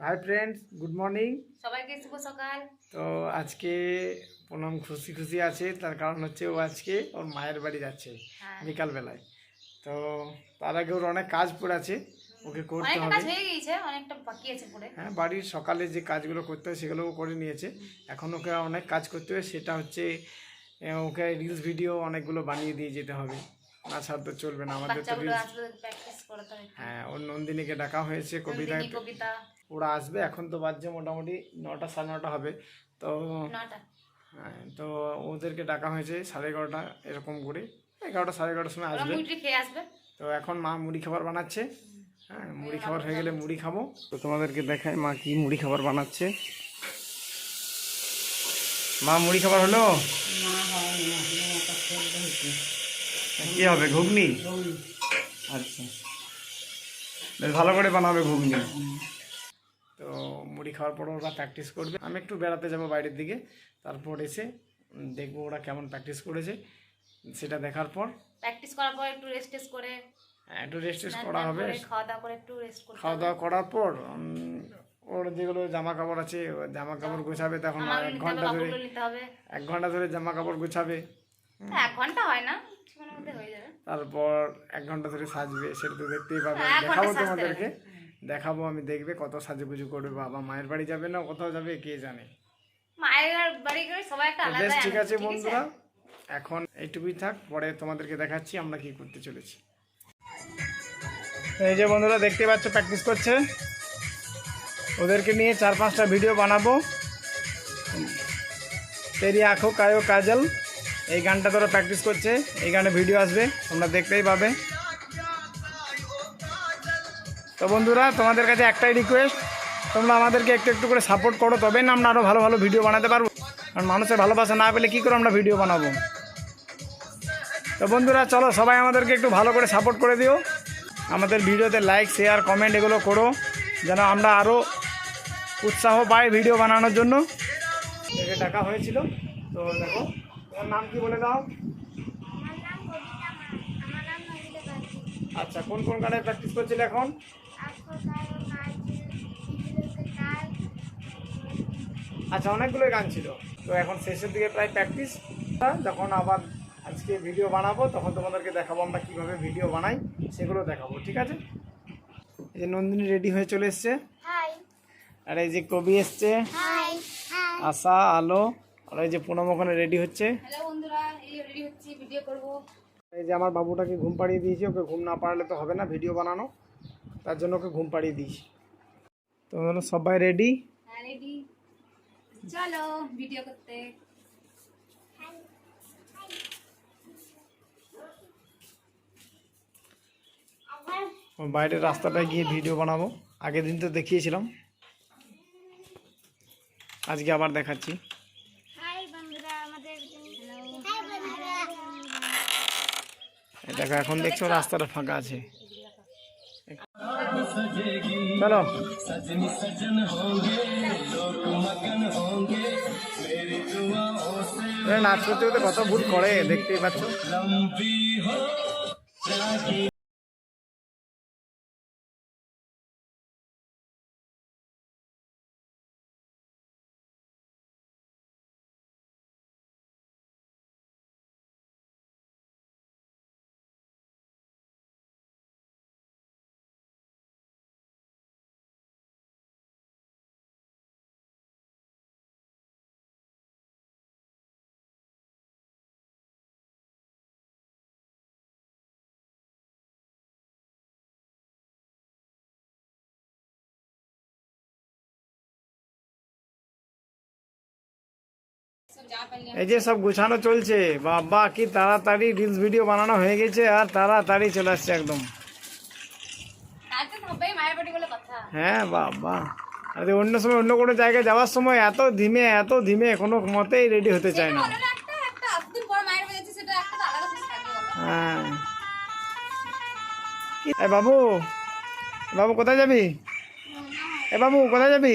Hi friends good morning সবাইকে শুভ সকাল। তো আজকে প্রণাম খুশি খুশি আছে তার কারণ হচ্ছে ও আজকে ওর মায়ের বাড়ি যাচ্ছে হ্যাঁ। বিকালবেলায়। তো তার আগে ওর অনেক কাজ পড়ে আছে ওকে করতে হবে। হয়ে গিয়েছে অনেকটা বাকি আছে পরে হ্যাঁ বাড়ির সকালে যে কাজগুলো করতে হয় সেগুলো ও করে নিয়েছে। এখন ওকে অনেক কাজ করতে হবে সেটা হচ্ছে ওকে রিলস ভিডিও অনেকগুলো বানিয়ে দিয়ে যেতে হবে। না ছাড় তো চলবে না আমাদের তো হ্যাঁ ওর নন্দিনীকে ডাকা হয়েছে কবিতা। ওরা আসবে এখন তো বাজছে মোটামুটি নটা সাড়ে নটা হবে। তো হ্যাঁ, তো ওদেরকে ডাকা হয়েছে সাড়ে এগারোটা এরকম করে। এগারোটা সাড়ে এগারোটার সময় আসবে। আসবে? তো এখন মা মুড়ি খাবার বানাচ্ছে। হ্যাঁ মুড়ি খাবার হয়ে গেলে মুড়ি খাব। তো তোমাদেরকে দেখাই মা কি মুড়ি খাবার বানাচ্ছে। মা মুড়ি খাবার হলো? কি হবে ঘুগনি? আচ্ছা। বেশ ভালো করে বানাবে ঘুগনি। তো মুড়ি খাওয়ার পর ওরা প্র্যাকটিস করবে। আমি একটু বেড়াতে যাব বাইরের দিকে। তারপর এসে দেখব ওরা কেমন প্র্যাকটিস করেছে। সেটা দেখার পর। প্র্যাকটিস করার পর একটু রেস্ট টেস্ট করে। হ্যাঁ, একটু রেস্ট টেস্ট করা হবে। খাওয়া দাওয়া করে একটু রেস্ট খাওয়া দাওয়া করার পর ওর যেগুলো জামা কাপড় আছে জামা কাপড় গোছাবে তখন এক ঘণ্টা ধরে এক ঘণ্টা ধরে জামা কাপড় গোছাবে। এক ঘণ্টা হয় না। তারপর এক ঘণ্টা ধরে সাজবে সেটা তো দেখতেই পাবে। হ্যাঁ, দেখাবো তোমাদেরকে। দেখাবো আমি দেখবে কত সাজুগুজু করবে। বাবা মায়ের বাড়ি যাবে না কোথাও যাবে কে জানে। মায়ের বাড়ি করে সবাই একটা আলাদা বেশ ঠিক আছে বন্ধুরা। এখন এইটুকুই থাক পরে তোমাদেরকে দেখাচ্ছি আমরা কি করতে চলেছি। এই যে বন্ধুরা দেখতে পাচ্ছ প্র্যাকটিস করছে। ওদেরকে নিয়ে চার পাঁচটা ভিডিও বানাবো। তেরি আঁখো কায়ো কাজল। এই গানটা তোরা প্র্যাকটিস করছে, এই গানে ভিডিও আসবে, তোমরা দেখতেই পাবে। তো বন্ধুরা, তোমাদের কাছে একটাই রিকোয়েস্ট তোমরা আমাদেরকে একটু একটু করে সাপোর্ট করো, তবেই না আমরা আরও ভালো ভালো ভিডিও বানাতে পারব। কারণ মানুষের ভালোবাসা না পেলে কী করে আমরা ভিডিও বানাবো? তো বন্ধুরা, চলো সবাই আমাদেরকে একটু ভালো করে সাপোর্ট করে দিও। আমাদের ভিডিওতে লাইক শেয়ার কমেন্ট এগুলো করো, যেন আমরা আরও উৎসাহ পাই ভিডিও বানানোর জন্য। ডাকা হয়েছিল, তো দেখো। তোমার নাম কি বলে দাও? আচ্ছা কোন কোন গানে প্র্যাকটিস করছিলে এখন? আচ্ছা অনেকগুলো গান ছিল। তো এখন শেষের দিকে প্রায় প্র্যাকটিস যখন আবার আজকে ভিডিও বানাবো তখন তোমাদেরকে দেখাবো আমরা কীভাবে ভিডিও বানাই সেগুলো দেখাবো ঠিক আছে? এই যে নন্দিনী রেডি হয়ে চলে এসছে। আর এই যে কবি এসছে। আশা আলো। আর এই যে পুনম ওখানে রেডি হচ্ছে। হ্যালো বন্ধুরা এই রেডি হচ্ছি ভিডিও করব। এই যে আমার বাবুটাকে ঘুম পাড়িয়ে দিয়েছি ওকে ঘুম না পাড়লে তো হবে না ভিডিও বানানো। তার জন্য ওকে ঘুম পাড়িয়ে দিয়েছি। তো সবাই রেডি হ্যাঁ রেডি চলো ভিডিও করতে। বাইরের রাস্তাটায় গিয়ে ভিডিও বানাবো। আগের দিন তো দেখিয়েছিলাম। আজকে আবার দেখাচ্ছি এই দেখো, এখন দেখছ রাস্তাটা ফাঁকা আছে। চলো। নাচ করতে করতে কত ভুল করে, দেখতেই পাচ্ছ। এই যে সব গুছানো চলছে। বাবা কি তাড়াতাড়ি রিলস ভিডিও বানানো হয়ে গেছে আর তাড়াতাড়ি চলে আসছে একদম। হ্যাঁ বাবা। আরে অন্য সময় অন্য কোনো জায়গায় যাওয়ার সময় এত ধিমে এত ধিমে কোনো মতেই রেডি হতে চায় না। হ্যাঁ। বাবু বাবু কোথায় যাবি? এ বাবু কোথায় যাবি?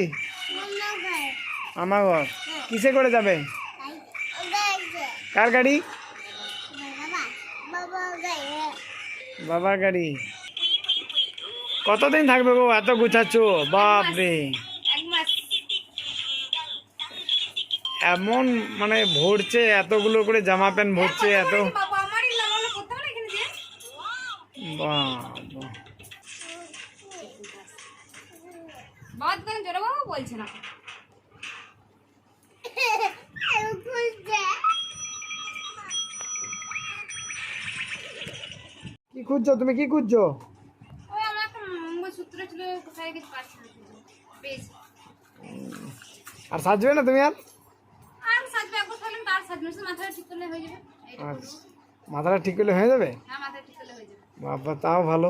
আমার ঘর। কিসে করে যাবে? কার গাড়ি? বাবার গাড়ি। কতদিন থাকবে গো এত গুছাচ্ছ? বাপরে। এমন মানে ভরছে এতগুলো করে জামা প্যান্ট ভরছে এত বাবা বলছে না। খুঁজছো? তুমি কি খুঁজছো? আর সাজবে না তুমি আর? মাথাটা ঠিক করলে হয়ে যাবে। আচ্ছা। হয়ে যাবে? মাথাটা ঠিক করলে হয়ে যাবে। বাবা তাও ভালো।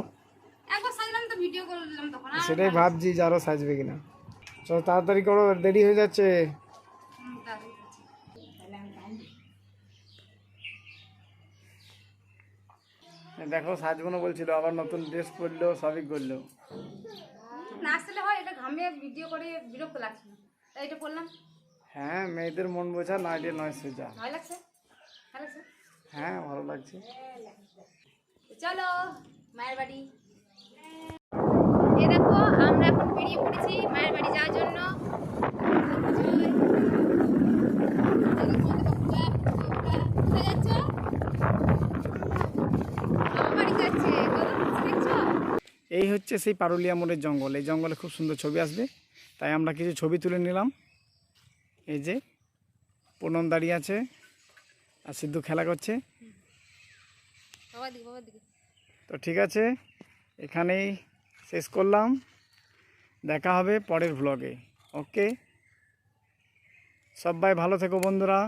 সেটাই ভাবছি যে আরও সাজবে কিনা। চলো তাড়াতাড়ি করো দেরি হয়ে যাচ্ছে হুম, তাড়াতাড়ি করছি। দেখো সাজগুনো না বলছিল আবার নতুন ড্রেস পরলো সবই করল। না আসলে হয় এটা ঘামিয়ে ভিডিও করে বিরক্ত লাগছে। এইটা করলাম হ্যাঁ মেয়েদের মন বোঝা নাইটে নয় সোজা। লাগছে? ভালো লাগছে? হ্যাঁ ভালো লাগছে। চলো মায়ের বাড়ি এ দেখো আমরা এখন বেরিয়ে পড়েছি মায়ের বাড়ি যাওয়ার জন্য কোথায় যাচ্ছ? আমার বাড়ি যাচ্ছে কত খুশি দেখছ? এই হচ্ছে সেই পারুলিয়া মোড়ের জঙ্গল। এই জঙ্গলে খুব সুন্দর ছবি আসবে। তাই আমরা কিছু ছবি তুলে নিলাম। এই যে পুনম দাঁড়িয়ে আছে আর সিদ্ধু খেলা করছে। তো ঠিক আছে এখানেই শেষ করলাম। দেখা হবে পরের ভ্লগে ওকে সবাই ভালো থেকো বন্ধুরা।